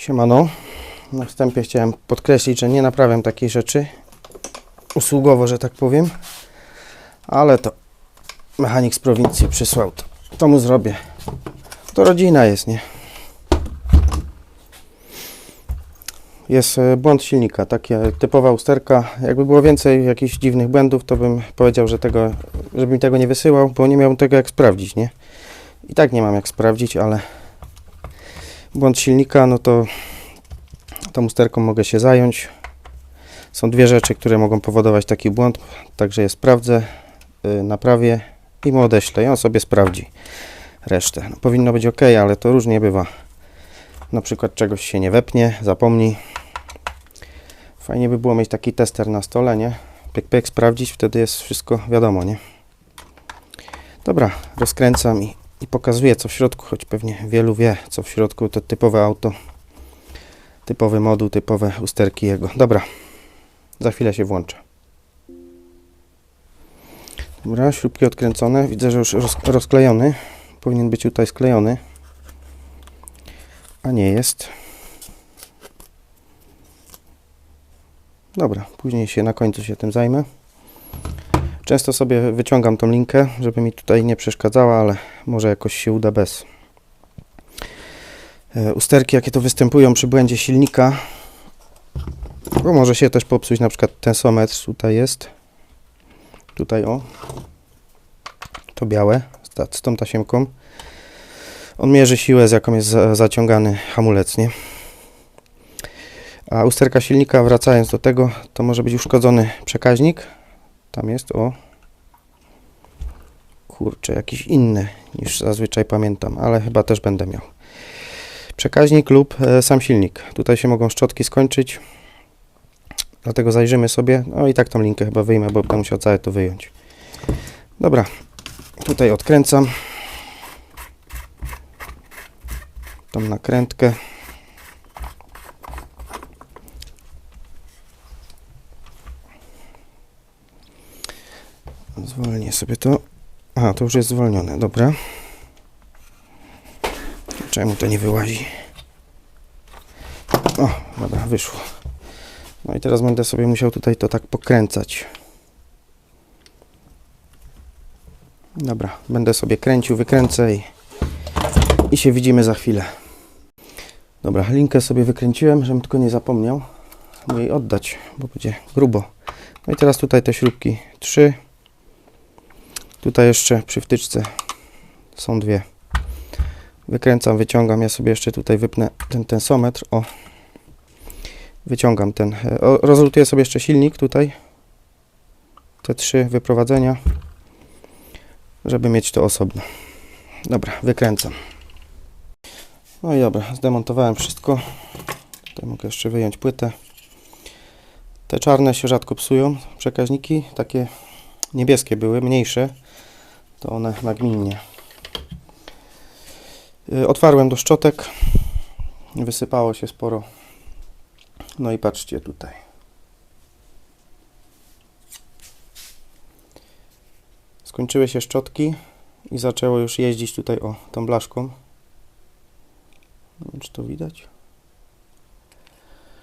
Siemano. Na wstępie chciałem podkreślić, że nie naprawiam takiej rzeczy usługowo, że tak powiem, ale to mechanik z prowincji przysłał, to, to mu zrobię. To rodzina jest, nie? Jest e, błąd silnika, takie typowa usterka. Jakby było więcej jakichś dziwnych błędów, to bym powiedział, że tego, żeby mi tego nie wysyłał, bo nie miałbym tego jak sprawdzić, nie? I tak nie mam jak sprawdzić, ale błąd silnika, no to tą usterką mogę się zająć. Są dwie rzeczy, które mogą powodować taki błąd, także je sprawdzę, yy, naprawię i mu odeślę i on sobie sprawdzi resztę. No, powinno być ok, ale to różnie bywa. Na przykład czegoś się nie wepnie, zapomni. Fajnie by było mieć taki tester na stole, nie? Pyk, pyk, sprawdzić, wtedy jest wszystko wiadomo, nie? Dobra, rozkręcam i, i pokazuję co w środku, choć pewnie wielu wie co w środku, to typowe auto, typowy moduł, typowe usterki jego. Dobra, za chwilę się włączę. Dobra, śrubki odkręcone, widzę, że już roz, rozklejony, powinien być tutaj sklejony, a nie jest. Dobra, później się na końcu się tym zajmę. Często sobie wyciągam tą linkę, żeby mi tutaj nie przeszkadzała, ale może jakoś się uda bez. E, Usterki, jakie to występują przy błędzie silnika, bo może się też popsuć, na przykład tensometr tutaj jest. Tutaj o, to białe, z tą tasiemką. On mierzy siłę, z jaką jest za- zaciągany hamulec, nie? A usterka silnika, wracając do tego, to może być uszkodzony przekaźnik. Tam jest, o. Kurczę, jakiś inny niż zazwyczaj pamiętam, ale chyba też będę miał. Przekaźnik lub e, sam silnik. Tutaj się mogą szczotki skończyć. Dlatego zajrzymy sobie. No i tak tą linkę chyba wyjmę, bo będę musiał całe to wyjąć. Dobra, tutaj odkręcam. Tą nakrętkę. Zwolnię sobie to. A, to już jest zwolnione, dobra. Czemu to nie wyłazi? O, dobra, wyszło. No i teraz będę sobie musiał tutaj to tak pokręcać. Dobra, będę sobie kręcił, wykręcę i, i się widzimy za chwilę. Dobra, linkę sobie wykręciłem, żebym tylko nie zapomniał jej oddać, bo będzie grubo. No i teraz tutaj te śrubki trzy. Tutaj jeszcze przy wtyczce są dwie. Wykręcam, wyciągam. Ja sobie jeszcze tutaj wypnę ten tensometr. O, wyciągam ten. e, O, rozlutuję sobie jeszcze silnik tutaj. Te trzy wyprowadzenia, żeby mieć to osobno. Dobra, wykręcam. No i dobra, zdemontowałem wszystko. Tutaj mogę jeszcze wyjąć płytę. Te czarne się rzadko psują, przekaźniki, takie niebieskie były, mniejsze, to one nagminnie. Y, Otwarłem do szczotek, wysypało się sporo. No i patrzcie tutaj. Skończyły się szczotki i zaczęło już jeździć tutaj o tą blaszką. Nie wiem, czy to widać.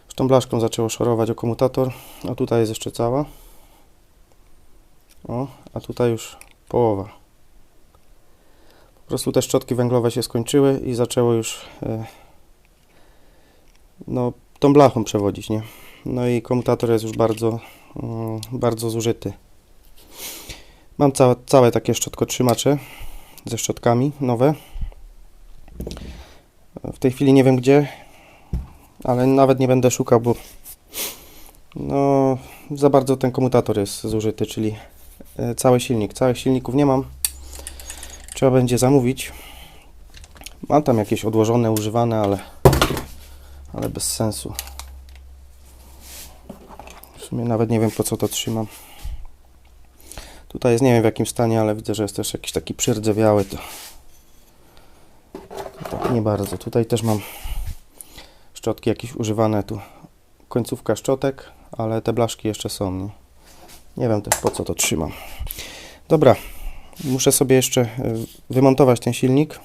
Z tą blaszką zaczęło szorować o komutator, a tutaj jest jeszcze cała. O, a tutaj już połowa. Po prostu te szczotki węglowe się skończyły i zaczęło już e, no, tą blachą przewodzić, nie? No i komutator jest już bardzo, mm, bardzo zużyty. Mam całe, całe takie szczotkotrzymacze ze szczotkami nowe. W tej chwili nie wiem gdzie, ale nawet nie będę szukał, bo no, za bardzo ten komutator jest zużyty, czyli e, cały silnik. Całych silników nie mam. Trzeba będzie zamówić. Mam tam jakieś odłożone, używane, ale, ale bez sensu. W sumie nawet nie wiem po co to trzymam. Tutaj jest nie wiem w jakim stanie, ale widzę, że jest też jakiś taki przyrdzewiały. To, to tak nie bardzo. Tutaj też mam szczotki jakieś używane. Tu końcówka szczotek, ale te blaszki jeszcze są. Nie, nie wiem też po co to trzymam. Dobra, muszę sobie jeszcze y, wymontować ten silnik,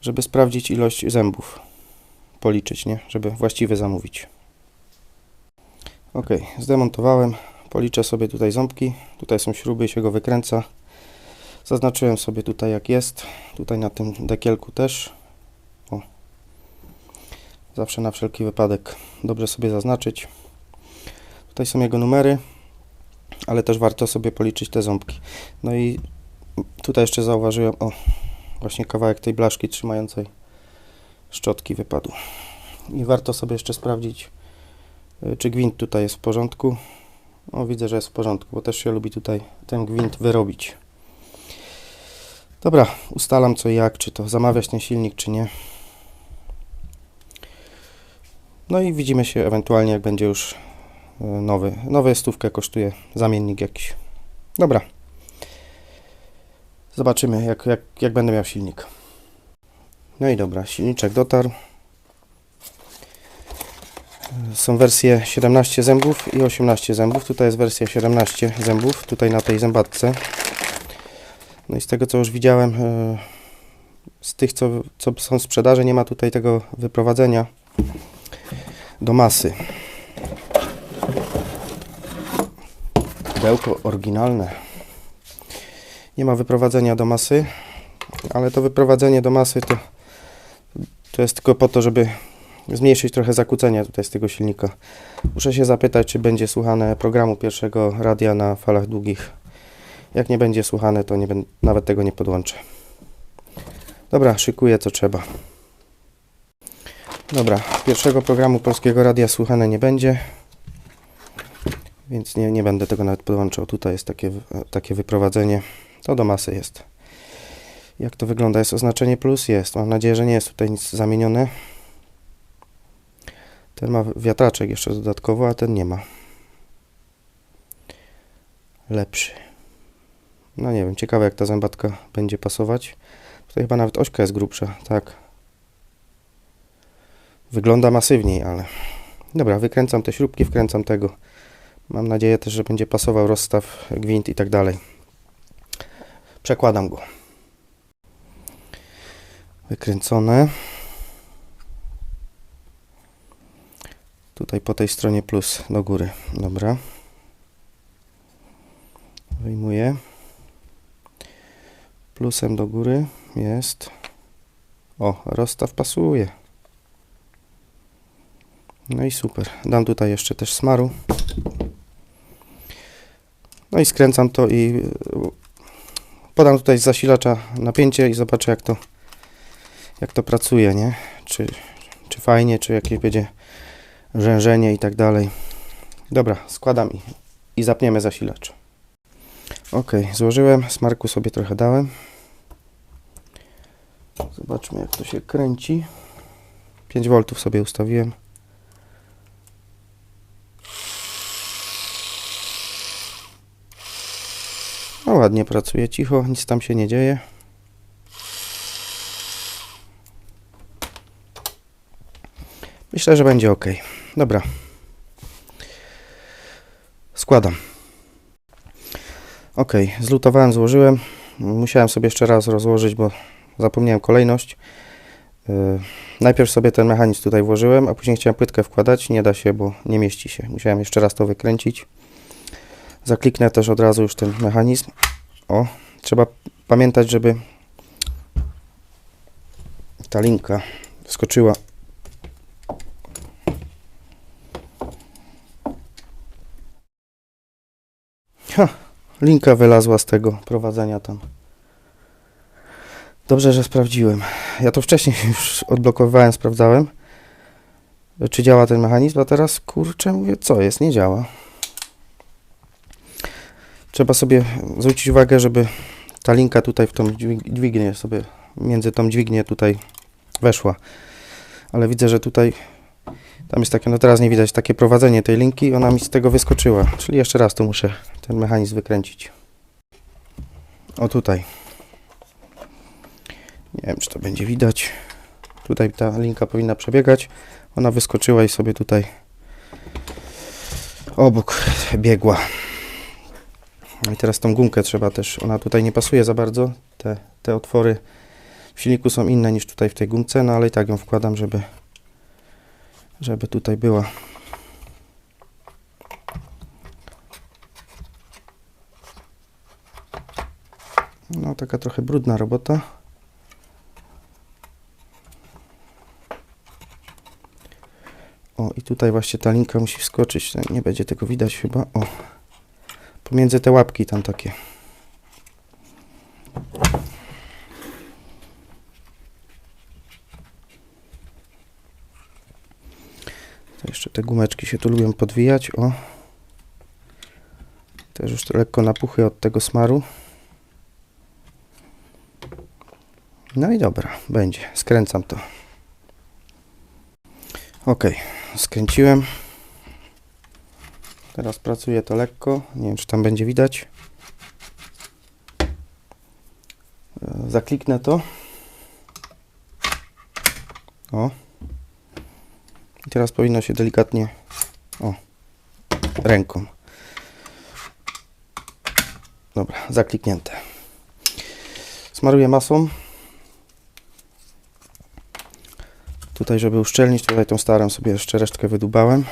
żeby sprawdzić ilość zębów. policzyć, nie? Żeby właściwy zamówić. Ok, zdemontowałem. Policzę sobie tutaj ząbki. Tutaj są śruby się go wykręca. Zaznaczyłem sobie tutaj jak jest. Tutaj na tym dekielku też. O. Zawsze na wszelki wypadek dobrze sobie zaznaczyć. Tutaj są jego numery, ale też warto sobie policzyć te ząbki. No i tutaj jeszcze zauważyłem, o, właśnie kawałek tej blaszki trzymającej szczotki wypadł. I warto sobie jeszcze sprawdzić, y, czy gwint tutaj jest w porządku. O, widzę, że jest w porządku, bo też się lubi tutaj ten gwint wyrobić. Dobra, ustalam co i jak, czy to zamawiać ten silnik, czy nie. No i widzimy się ewentualnie, jak będzie już nowy. Nowy stówkę kosztuje zamiennik jakiś. Dobra. Zobaczymy, jak, jak, jak będę miał silnik. No i dobra, silniczek dotarł. Są wersje 17 zębów i 18 zębów. Tutaj jest wersja 17 zębów, tutaj na tej zębatce. No i z tego co już widziałem, e, z tych co, co są w sprzedaży, nie ma tutaj tego wyprowadzenia do masy. Pudełko oryginalne. Nie ma wyprowadzenia do masy, ale to wyprowadzenie do masy to, to jest tylko po to, żeby zmniejszyć trochę zakłócenia tutaj z tego silnika. Muszę się zapytać, czy będzie słuchane programu pierwszego radia na falach długich. Jak nie będzie słuchane, to nie nawet tego nie podłączę. Dobra, szykuję co trzeba. Dobra, pierwszego programu polskiego radia słuchane nie będzie, więc nie, nie będę tego nawet podłączał. Tutaj jest takie, takie wyprowadzenie. To do masy jest. Jak to wygląda? Jest oznaczenie plus? Jest. Mam nadzieję, że nie jest tutaj nic zamienione. Ten ma wiatraczek jeszcze dodatkowo, a ten nie ma. Lepszy. No nie wiem, ciekawe jak ta zębatka będzie pasować. Tutaj chyba nawet ośka jest grubsza, tak. Wygląda masywniej, ale... Dobra, wykręcam te śrubki, wkręcam tego. Mam nadzieję też, że będzie pasował rozstaw, gwint i tak dalej. Przekładam go. Wykręcone. Tutaj po tej stronie plus do góry. Dobra. Wyjmuję. Plusem do góry jest. O, rozstaw pasuje. No i super. Dam tutaj jeszcze też smaru. No i skręcam to i podam tutaj z zasilacza napięcie i zobaczę jak to jak to pracuje, nie? Czy, czy fajnie, czy jakieś będzie rzężenie i tak dalej. Dobra, składam i, i zapniemy zasilacz. Ok, złożyłem, smarku sobie trochę dałem. Zobaczmy jak to się kręci. 5 V sobie ustawiłem. No ładnie pracuje, cicho, nic tam się nie dzieje. Myślę, że będzie ok. Dobra. Składam. Ok, zlutowałem, złożyłem. Musiałem sobie jeszcze raz rozłożyć, bo zapomniałem kolejność. Yy, najpierw sobie ten mechanizm tutaj włożyłem, a później chciałem płytkę wkładać. Nie da się, bo nie mieści się. Musiałem jeszcze raz to wykręcić. Zakliknę też od razu już ten mechanizm. O, trzeba pamiętać, żeby ta linka wskoczyła Ha, linka wylazła z tego prowadzenia tam. Dobrze, że sprawdziłem. Ja to wcześniej już odblokowywałem, sprawdzałem, czy działa ten mechanizm, a teraz kurczę, mówię, co jest, nie działa. Trzeba sobie zwrócić uwagę, żeby ta linka tutaj w tą dźwig- dźwignię sobie, między tą dźwignię tutaj weszła. Ale widzę, że tutaj tam jest takie, no teraz nie widać, takie prowadzenie tej linki, ona mi z tego wyskoczyła. Czyli jeszcze raz tu muszę ten mechanizm wykręcić. O tutaj. Nie wiem, czy to będzie widać. Tutaj ta linka powinna przebiegać. Ona wyskoczyła i sobie tutaj obok biegła. No i teraz tą gumkę trzeba też, ona tutaj nie pasuje za bardzo. Te, te otwory w silniku są inne niż tutaj w tej gumce, no ale i tak ją wkładam, żeby żeby tutaj była. No taka trochę brudna robota. O i tutaj właśnie ta linka musi wskoczyć. Nie będzie tego widać chyba. O pomiędzy te łapki tam takie To jeszcze te gumeczki się tu lubią podwijać. O. Też już to lekko napuchy od tego smaru. No i dobra, będzie. Skręcam to. Ok, skręciłem. Teraz pracuję to lekko. Nie wiem, czy tam będzie widać. E, Zakliknę to. O. I teraz powinno się delikatnie, o, ręką. Dobra, zakliknięte. Smaruję masą. Tutaj, żeby uszczelnić, tutaj tą starą sobie jeszcze resztkę wydubałem.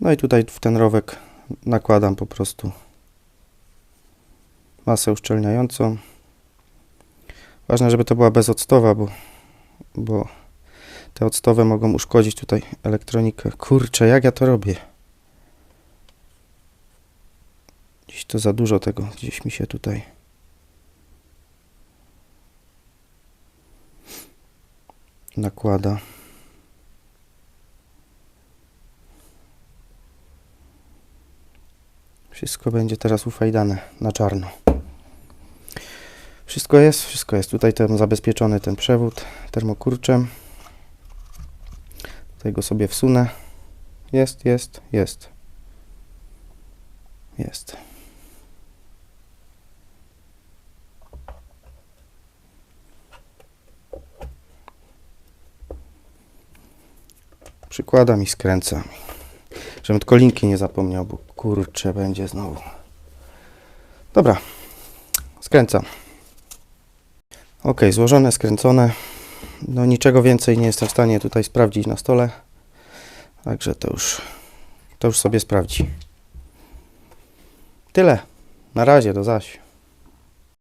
No i tutaj w ten rowek nakładam po prostu masę uszczelniającą. Ważne, żeby to była bezoctowa, bo, bo te octowe mogą uszkodzić tutaj elektronikę. Kurczę, jak ja to robię? Gdzieś to za dużo tego, gdzieś mi się tutaj... nakłada. Wszystko będzie teraz ufajdane na czarno. Wszystko jest, wszystko jest. Tutaj ten zabezpieczony ten przewód termokurczem. Tutaj go sobie wsunę. Jest, jest, jest. Jest. Przykładam i skręcam. Żebym tylko linki nie zapomniał, bo kurczę będzie znowu. Dobra. Skręcam. Ok, złożone, skręcone. No niczego więcej nie jestem w stanie tutaj sprawdzić na stole. Także to już, to już sobie sprawdzi. Tyle. Na razie, do zaś.